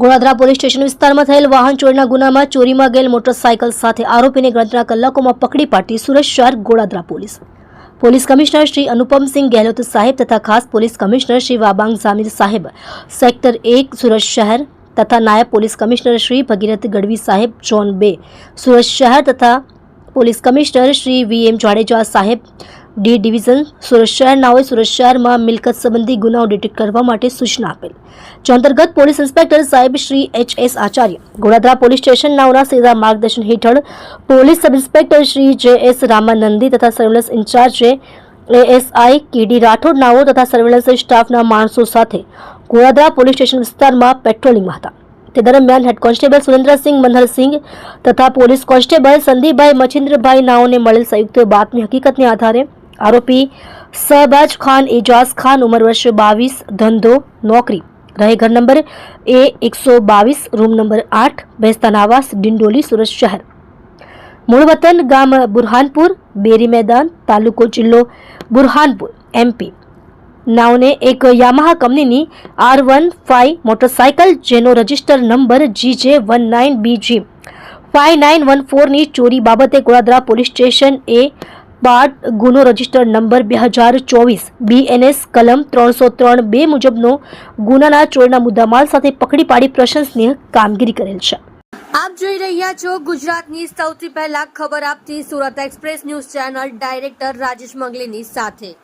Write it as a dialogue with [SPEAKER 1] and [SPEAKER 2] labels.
[SPEAKER 1] Goladara police station વિસ્તારમાં થયેલ વાહન ચોરીના ગુનામાં ચોરીમાં ગયેલ મોટરસાયકલ સાથે આરોપીને ગણતરીના કલાકોમાં પકડી પાડી સુરત શહેર Goladara police. Police commissioner Shri Anupamsinh Gehlot સાહેબ તથા ખાસ પોલીસ કમિશનર શ્રી વાબાંગ જામીર સાહેબ, સેક્ટર એક સુરત શહેર તથા નાયબ પોલીસ કમિશનર શ્રી ભગીરથ ગઢવી સાહેબ, ઝોન બે સુરત શહેર તથા police commissioner Shri V M Jadeja સાહેબ ડી ડિવિઝન સુરત શહેરનાઓએ સુરત શહેરમાં મિલકત સંબંધી ગુનાઓ ડિટેક્ટ કરવા માટે સૂચના આપેલ. જે અંતર્ગત પોલીસ ઇન્સ્પેક્ટર સાહેબ Shri H S Acharya Goladara police station નાઓના સીધા માર્ગદર્શન હેઠળ પોલીસ સબ ઇન્સ્પેક્ટર શ્રી જે એસ રામાનંદી તથા surveillance in-charge ASI K D નાઓ તથા સર્વેલન્સ સ્ટાફના માણસો સાથે ગોળાદરા પોલીસ સ્ટેશન વિસ્તારમાં પેટ્રોલિંગમાં હતા. તે દરમિયાન હેડ કોન્સ્ટેબલ સુરેન્દ્રસિંહ મનહરસિંહ તથા પોલીસ કોન્સ્ટેબલ સંદીપભાઈ મચિન્દ્રભાઈ નાઓને મળેલ સંયુક્ત બાતમી હકીકતને આધારે આરોપી શહબાજ ખાન એજાઝ ખાન ઉંમર વર્ષ બાવીસ, ધંધો, નોકરી. રહે ઘર નંબર એ એકસો બાવીસ, રૂમ નંબર આઠ બેસ્તાન આવાસ ડિંડોલી, સુરત શહેર. મૂળ વતન ગામ બુરહાનપુર, બેરી મેદાન, તાલુકો જિલ્લો બુરહાનપુર એમપી નાવને એક યામાહા કંપનીની આર વન ફાઇવ મોટરસાયકલ, જેનો register number G J one nine બીજી ફાઇવ નાઇન વન ફોરની ચોરી બાબતે ગોળાદરા પોલીસ સ્ટેશન એ બાદ ગુનો રજિસ્ટર નંબર બે હજાર ચોવીસ બીએનએસ કલમ ત્રણસો ત્રણ બે મુજબનો ગુનાના ચોરના મુદ્દામાલ સાથે પકડી પાડી પ્રશંસનીય કામગીરી કરેલ છે.
[SPEAKER 2] આપ જોઈ રહ્યા છો ગુજરાતની સૌથી પહેલા ખબર આપતી Surat express news channel director Rajesh મંગલીની સાથે.